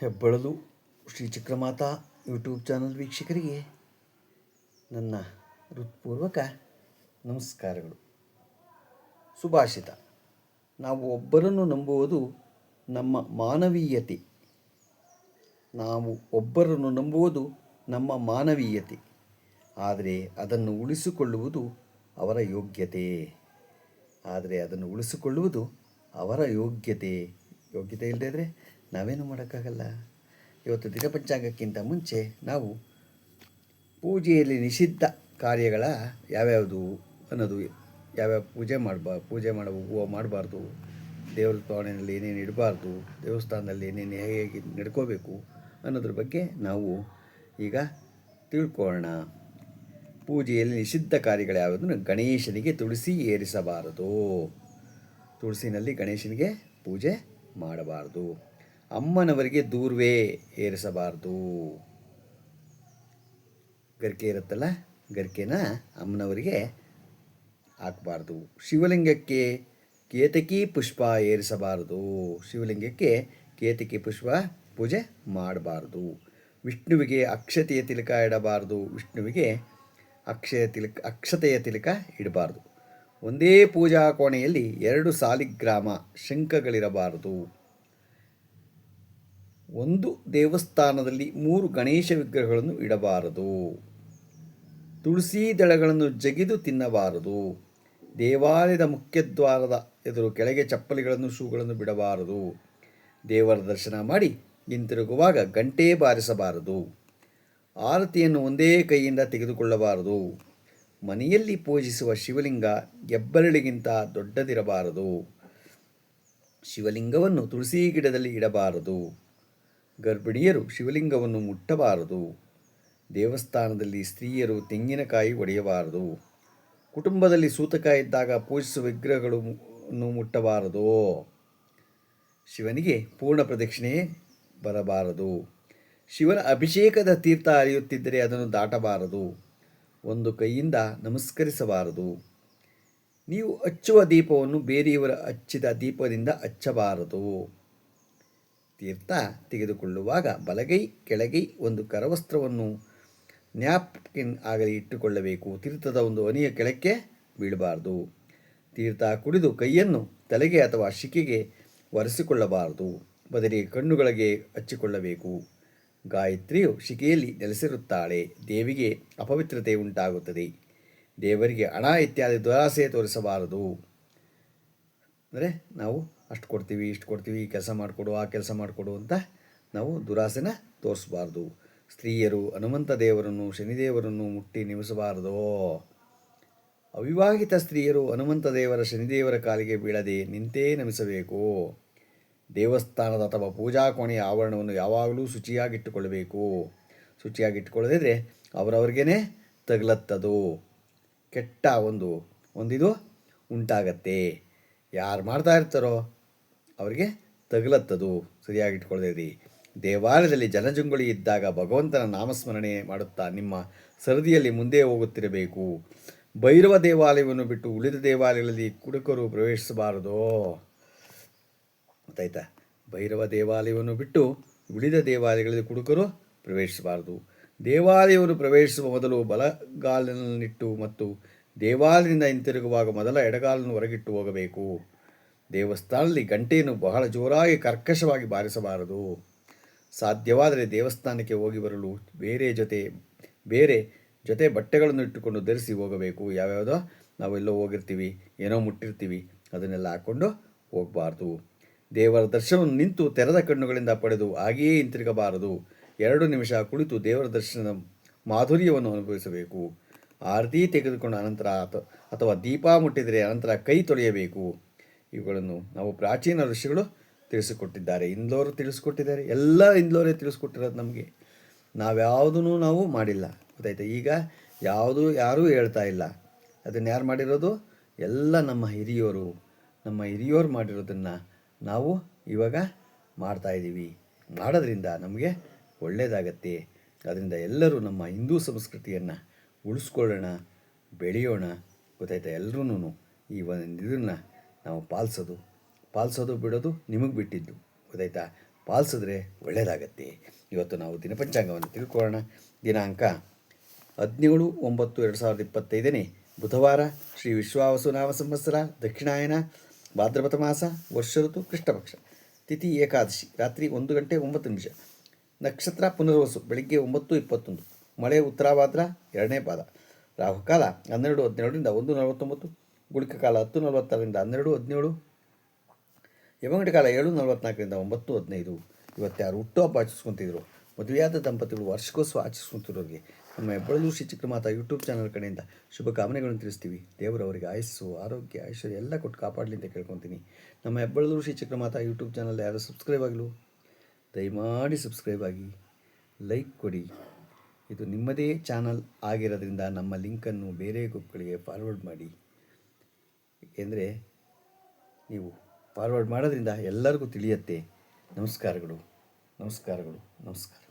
ಹೆಬ್ಬಳಲು Shri Chakramata YouTube channel ವೀಕ್ಷಕರಿಗೆ ನನ್ನ ಹೃತ್ಪೂರ್ವಕ ನಮಸ್ಕಾರಗಳು. ಸುಭಾಷಿತ. ನಾವು ಒಬ್ಬರನ್ನು ನಂಬುವುದು ನಮ್ಮ ಮಾನವೀಯತೆ. ನಾವು ಒಬ್ಬರನ್ನು ನಂಬುವುದು ನಮ್ಮ ಮಾನವೀಯತೆ. ಆದರೆ ಅದನ್ನು ಉಳಿಸಿಕೊಳ್ಳುವುದು ಅವರ ಯೋಗ್ಯತೆ. ಆದರೆ ಅದನ್ನು ಉಳಿಸಿಕೊಳ್ಳುವುದು ಅವರ ಯೋಗ್ಯತೆ. ಯೋಗ್ಯತೆ ಇಲ್ಲದೇ ನಾವೇನು ಮಾಡೋಕ್ಕಾಗಲ್ಲ? ಇವತ್ತು ದಿನಪಂಚಾಂಗಕ್ಕಿಂತ ಮುಂಚೆ ನಾವು ಪೂಜೆಯಲ್ಲಿ ನಿಷಿದ್ಧ ಕಾರ್ಯಗಳ ಯಾವ್ಯಾವುದು ಅನ್ನೋದು ಯಾವ್ಯಾವ ಪೂಜೆ ಮಾಡಬಾ, ಪೂಜೆ ಮಾಡ, ಹೂವು ಮಾಡಬಾರ್ದು, ದೇವ್ರ ಕೋಣೆಯಲ್ಲಿ ಏನೇನು ಇಡಬಾರ್ದು, ದೇವಸ್ಥಾನದಲ್ಲಿ ಏನೇನು ಹೇಗೆ ನಡ್ಕೋಬೇಕು ಅನ್ನೋದ್ರ ಬಗ್ಗೆ ನಾವು ಈಗ ತಿಳ್ಕೊಳ್ಳೋಣ. ಪೂಜೆಯಲ್ಲಿ ನಿಷಿದ್ಧ ಕಾರ್ಯಗಳು ಯಾವುದು ಗಣೇಶನಿಗೆ ತುಳಸಿ ಏರಿಸಬಾರದು. ತುಳಸಿನಲ್ಲಿ ಗಣೇಶನಿಗೆ ಪೂಜೆ ಮಾಡಬಾರ್ದು. ಅಮ್ಮನವರಿಗೆ ದೂರ್ವೇ ಏರಿಸಬಾರ್ದು. ಗರಿಕೆ ಇರುತ್ತಲ್ಲ, ಗರಿಕೆನ ಅಮ್ಮನವರಿಗೆ ಹಾಕಬಾರ್ದು. ಶಿವಲಿಂಗಕ್ಕೆ ಕೇತಕಿ ಪುಷ್ಪ ಏರಿಸಬಾರದು. ಶಿವಲಿಂಗಕ್ಕೆ ಕೇತಕಿ ಪುಷ್ಪ ಪೂಜೆ ಮಾಡಬಾರ್ದು. ವಿಷ್ಣುವಿಗೆ ಅಕ್ಷತೆಯ ತಿಲಕ ಇಡಬಾರ್ದು. ವಿಷ್ಣುವಿಗೆ ಅಕ್ಷಯ ತಿಲಕ, ಅಕ್ಷತೆಯ ತಿಲಕ ಇಡಬಾರ್ದು. ಒಂದೇ ಪೂಜಾ ಕೋಣೆಯಲ್ಲಿ ಎರಡು ಸಾಲಿಗ್ರಾಮ ಶಂಖಗಳಿರಬಾರದು. ಒಂದು ದೇವಸ್ಥಾನದಲ್ಲಿ ಮೂರು ಗಣೇಶ ವಿಗ್ರಹಗಳನ್ನು ಇಡಬಾರದು. ತುಳಸಿ ದಳಗಳನ್ನು ಜಗಿದು ತಿನ್ನಬಾರದು. ದೇವಾಲಯದ ಮುಖ್ಯದ್ವಾರದ ಎದುರು ಕೆಳಗೆ ಚಪ್ಪಲಿಗಳನ್ನು, ಶೂಗಳನ್ನು ಬಿಡಬಾರದು. ದೇವರ ದರ್ಶನ ಮಾಡಿ ಹಿಂತಿರುಗುವಾಗ ಗಂಟೆ ಬಾರಿಸಬಾರದು. ಆರತಿಯನ್ನು ಒಂದೇ ಕೈಯಿಂದ ತೆಗೆದುಕೊಳ್ಳಬಾರದು. ಮನೆಯಲ್ಲಿ ಪೂಜಿಸುವ ಶಿವಲಿಂಗ ಹೆಬ್ಬರಳಿಗಿಂತ ದೊಡ್ಡದಿರಬಾರದು. ಶಿವಲಿಂಗವನ್ನು ತುಳಸಿ ಗಿಡದಲ್ಲಿ ಇಡಬಾರದು. ಗರ್ಭಿಣಿಯರು ಶಿವಲಿಂಗವನ್ನು ಮುಟ್ಟಬಾರದು. ದೇವಸ್ಥಾನದಲ್ಲಿ ಸ್ತ್ರೀಯರು ತೆಂಗಿನಕಾಯಿ ಒಡೆಯಬಾರದು. ಕುಟುಂಬದಲ್ಲಿ ಸೂತಕ ಇದ್ದಾಗ ಪೂಜಿಸುವ ವಿಗ್ರಹಗಳನ್ನು ಮುಟ್ಟಬಾರದು. ಶಿವನಿಗೆ ಪೂರ್ಣ ಪ್ರದಕ್ಷಿಣೆ ಬರಬಾರದು. ಶಿವನ ಅಭಿಷೇಕದ ತೀರ್ಥ ಹರಿಯುತ್ತಿದ್ದರೆ ಅದನ್ನು ದಾಟಬಾರದು. ಒಂದು ಕೈಯಿಂದ ನಮಸ್ಕರಿಸಬಾರದು. ನೀವು ಹಚ್ಚುವ ದೀಪವನ್ನು ಬೇರೆಯವರ ಹಚ್ಚಿದ ದೀಪದಿಂದ ಹಚ್ಚಬಾರದು. ತೀರ್ಥ ತೆಗೆದುಕೊಳ್ಳುವಾಗ ಬಲಗೈ ಕೆಳಗೈ ಒಂದು ಕರವಸ್ತ್ರವನ್ನು ನ್ಯಾಪ್ಕಿನ್ ಆಗಲಿ ಇಟ್ಟುಕೊಳ್ಳಬೇಕು. ತೀರ್ಥದ ಒಂದು ಅನಿಯ ಕೆಳಕ್ಕೆ ಬೀಳಬಾರದು. ತೀರ್ಥ ಕುಡಿದು ಕೈಯನ್ನು ತಲೆಗೆ ಅಥವಾ ಶಿಕೆಗೆ ಒರೆಸಿಕೊಳ್ಳಬಾರದು. ಬದಲಿಗೆ ಕಣ್ಣುಗಳಿಗೆ ಹಚ್ಚಿಕೊಳ್ಳಬೇಕು. ಗಾಯತ್ರಿಯು ಶಿಕೆಯಲ್ಲಿ ನೆಲೆಸಿರುತ್ತಾಳೆ. ದೇವಿಗೆ ಅಪವಿತ್ರತೆ ಉಂಟಾಗುತ್ತದೆ. ದೇವರಿಗೆ ಹಣ ಇತ್ಯಾದಿ ದುರಾಸೆ ತೋರಿಸಬಾರದು. ಅಂದರೆ ನಾವು ಅಷ್ಟು ಕೊಡ್ತೀವಿ, ಇಷ್ಟು ಕೊಡ್ತೀವಿ, ಈ ಕೆಲಸ ಮಾಡಿಕೊಡು, ಆ ಕೆಲಸ ಮಾಡಿಕೊಡು ಅಂತ ನಾವು ದುರಾಸೆನ ತೋರಿಸಬಾರ್ದು. ಸ್ತ್ರೀಯರು ಹನುಮಂತ ದೇವರನ್ನು, ಶನಿದೇವರನ್ನು ಮುಟ್ಟಿ ನಿಮಿಸಬಾರದು ಅವಿವಾಹಿತ ಸ್ತ್ರೀಯರು ಹನುಮಂತ ದೇವರ, ಶನಿದೇವರ ಕಾಲಿಗೆ ಬೀಳದೆ ನಿಂತೇ ನಮಿಸಬೇಕು. ದೇವಸ್ಥಾನದ ಅಥವಾ ಪೂಜಾ ಕೋಣೆಯ ಆವರಣವನ್ನು ಯಾವಾಗಲೂ ಶುಚಿಯಾಗಿಟ್ಟುಕೊಳ್ಳಬೇಕು. ಶುಚಿಯಾಗಿಟ್ಟುಕೊಳ್ಳದಿದ್ರೆ ಅವರವ್ರಿಗೇ ತಗಲತ್ತದು. ಕೆಟ್ಟ ಒಂದು, ಒಂದಿದು ಉಂಟಾಗತ್ತೆ. ಯಾರು ಮಾಡ್ತಾ ಇರ್ತಾರೋ ಅವರಿಗೆ ತಗಲತ್ತದು. ಸರಿಯಾಗಿಟ್ಕೊಳ್ಳದಿರಿ ದೇವಾಲಯದಲ್ಲಿ ಜನಜಂಗುಳಿ ಇದ್ದಾಗ ಭಗವಂತನ ನಾಮಸ್ಮರಣೆ ಮಾಡುತ್ತಾ ನಿಮ್ಮ ಸರದಿಯಲ್ಲಿ ಮುಂದೆ ಹೋಗುತ್ತಿರಬೇಕು. ಭೈರವ ದೇವಾಲಯವನ್ನು ಬಿಟ್ಟು ಉಳಿದ ದೇವಾಲಯಗಳಲ್ಲಿ ಕುಡುಕರು ಪ್ರವೇಶಿಸಬಾರದು. ಗೊತ್ತಾಯ್ತಾ? ಭೈರವ ದೇವಾಲಯವನ್ನು ಬಿಟ್ಟು ಉಳಿದ ದೇವಾಲಯಗಳಲ್ಲಿ ಕುಡುಕರು ಪ್ರವೇಶಿಸಬಾರದು. ದೇವಾಲಯವನ್ನು ಪ್ರವೇಶಿಸುವ ಮೊದಲು ಬಲಗಾಲಿನಲ್ಲಿಟ್ಟು ಮತ್ತು ದೇವಾಲಯದಿಂದ ಹಿಂತಿರುಗುವಾಗ ಮೊದಲ ಎಡಗಾಲನ್ನು ಹೊರಗಿಟ್ಟು ಹೋಗಬೇಕು. ದೇವಸ್ಥಾನದಲ್ಲಿ ಗಂಟೆಯನ್ನು ಬಹಳ ಜೋರಾಗಿ ಕರ್ಕಶವಾಗಿ ಬಾರಿಸಬಾರದು. ಸಾಧ್ಯವಾದರೆ ದೇವಸ್ಥಾನಕ್ಕೆ ಹೋಗಿ ಬರಲು ಬೇರೆ ಜೊತೆ ಬೇರೆ ಜೊತೆ ಬಟ್ಟೆಗಳನ್ನು ಇಟ್ಟುಕೊಂಡು ಧರಿಸಿ ಹೋಗಬೇಕು. ಯಾವ್ಯಾವುದೋ ನಾವೆಲ್ಲೋ ಹೋಗಿರ್ತೀವಿ, ಏನೋ ಮುಟ್ಟಿರ್ತೀವಿ, ಅದನ್ನೆಲ್ಲ ಹಾಕ್ಕೊಂಡು ಹೋಗಬಾರ್ದು. ದೇವರ ದರ್ಶನವನ್ನು ನಿಂತು ತೆರೆದ ಕಣ್ಣುಗಳಿಂದ ಪಡೆದು ಹಾಗೆಯೇ ಹಿಂತಿರುಗಬಾರದು. ಎರಡು ನಿಮಿಷ ಕುಳಿತು ದೇವರ ದರ್ಶನದ ಮಾಧುರ್ಯವನ್ನು ಅನುಭವಿಸಬೇಕು. ಆರತಿ ತೆಗೆದುಕೊಂಡ ಅನಂತರ ಅಥವಾ ದೀಪ ಮುಟ್ಟಿದರೆ ಅನಂತರ ಕೈ ತೊಳೆಯಬೇಕು. ಇವುಗಳನ್ನು ನಾವು ಪ್ರಾಚೀನ ಋಷಿಗಳು ತಿಳಿಸಿಕೊಟ್ಟಿದ್ದಾರೆ. ಇಂದೋರು ತಿಳಿಸ್ಕೊಟ್ಟಿದ್ದಾರೆ. ಎಲ್ಲ ಇಂದೋರೇ ತಿಳಿಸ್ಕೊಟ್ಟಿರೋದು ನಮಗೆ. ನಾವ್ಯಾವುದೂ ನಾವು ಮಾಡಿಲ್ಲ. ಗೊತ್ತಾಯ್ತಾ? ಈಗ ಯಾವುದು ಯಾರೂ ಹೇಳ್ತಾ ಇಲ್ಲ. ಅದನ್ನು ಯಾರು ಮಾಡಿರೋದು? ಎಲ್ಲ ನಮ್ಮ ಹಿರಿಯೋರು. ನಮ್ಮ ಹಿರಿಯೋರು ಮಾಡಿರೋದನ್ನು ನಾವು ಇವಾಗ ಮಾಡ್ತಾಯಿದ್ದೀವಿ ಮಾಡೋದ್ರಿಂದ ನಮಗೆ ಒಳ್ಳೆಯದಾಗತ್ತೆ ಅದರಿಂದ ಎಲ್ಲರೂ ನಮ್ಮ ಹಿಂದೂ ಸಂಸ್ಕೃತಿಯನ್ನು ಉಳಿಸ್ಕೊಳ್ಳೋಣ, ಬೆಳೆಯೋಣ. ಗೊತ್ತಾಯ್ತಾ? ಎಲ್ಲರೂ ಈ ಒಂದು ಇದನ್ನು ನಾವು ಪಾಲಿಸೋದು. ಪಾಲಿಸೋದು ಬಿಡೋದು ನಿಮಗೆ ಬಿಟ್ಟಿದ್ದು. ಗೊತ್ತಾಯ್ತಾ? ಪಾಲಿಸಿದ್ರೆ ಒಳ್ಳೆಯದಾಗತ್ತೆ ಇವತ್ತು ನಾವು ದಿನಪಂಚಾಂಗವನ್ನು ತಿಳ್ಕೊಳ್ಳೋಣ. ದಿನಾಂಕ ಹದಿನೇಳು ಒಂಬತ್ತು ಎರಡು ಸಾವಿರದ ಇಪ್ಪತ್ತೈದನೇ ಬುಧವಾರ ಶ್ರೀ ವಿಶ್ವಾವಸುನಾಮ ಸಂವತ್ಸರ ದಕ್ಷಿಣಾಯನ ಭಾದ್ರಪದ ಮಾಸ ವರ್ಷ ಋತು ಕೃಷ್ಣಪಕ್ಷ. ತಿಥಿ ಏಕಾದಶಿ ರಾತ್ರಿ ಒಂದು ಗಂಟೆ ಒಂಬತ್ತು ನಿಮಿಷ. ನಕ್ಷತ್ರ ಪುನರ್ವಸು ಬೆಳಿಗ್ಗೆ ಒಂಬತ್ತು ಇಪ್ಪತ್ತೊಂದು. ಮಳೆ ಉತ್ತರಾಭಾದ್ರ ಎರಡನೇ ಪಾದ. ರಾಹುಕಾಲ ಹನ್ನೆರಡು ಹದಿನೇಳರಿಂದ ಒಂದು ನಲವತ್ತೊಂಬತ್ತು. ಗುಳಿಕ ಕಾಲ ಹತ್ತು ನಲವತ್ತರಿಂದ ಹನ್ನೆರಡು, ಹದಿನೇಳು ಯಮಗಂಟ ಕಾಲ ಏಳು, ನಲವತ್ನಾಲ್ಕರಿಂದ ಒಂಬತ್ತು, ಹದಿನೈದು. ಇವತ್ತು ಯಾರು ಹುಟ್ಟುಹಬ್ಬ ಆಚರಿಸ್ಕೊತಿದ್ರು. ಮದುವೆಯಾದ ದಂಪತಿಗಳು ವಾರ್ಷಿಕೋತ್ಸವ ಆಚರಿಸ್ಕೊತಿರೋರಿಗೆ ನಮ್ಮ ಹೆಬ್ಬಳಲು ಶ್ರೀ ಚಿಕ್ಕಮಾತ ಯೂಟ್ಯೂಬ್ ಚಾನಲ್ ಕಡೆಯಿಂದ ಶುಭಕಾಮನೆಗಳನ್ನು ತಿಳಿಸ್ತೀವಿ. ದೇವರು ಅವರಿಗೆ ಆಯಸ್ಸು, ಆರೋಗ್ಯ, ಐಶ್ವರ್ಯ ಎಲ್ಲ ಕೊಟ್ಟು ಕಾಪಾಡಲಿ ಅಂತ ಕೇಳ್ಕೊತೀನಿ. ನಮ್ಮ ಹೆಬ್ಬಳಲು ಶ್ರೀ ಚಿಕ್ಕಮಾತ ಯೂಟ್ಯೂಬ್ ಚಾನಲ್ ಯಾರು ಸಬ್ಸ್ಕ್ರೈಬ್ ಆಗಲು? ದಯಮಾಡಿ ಸಬ್ಸ್ಕ್ರೈಬ್ ಆಗಿ, ಲೈಕ್ ಕೊಡಿ. ಇದು ನಿಮ್ಮದೇ ಚಾನಲ್ ಆಗಿರೋದ್ರಿಂದ ನಮ್ಮ ಲಿಂಕನ್ನು ಬೇರೆ ಗ್ರೂಪ್ಗಳಿಗೆ ಫಾರ್ವರ್ಡ್ ಮಾಡಿ. ಏಕೆಂದರೆ ನೀವು ಫಾರ್ವರ್ಡ್ ಮಾಡೋದ್ರಿಂದ ಎಲ್ಲರಿಗೂ ತಿಳಿಯತ್ತೆ. ನಮಸ್ಕಾರಗಳು. ನಮಸ್ಕಾರಗಳು. ನಮಸ್ಕಾರ.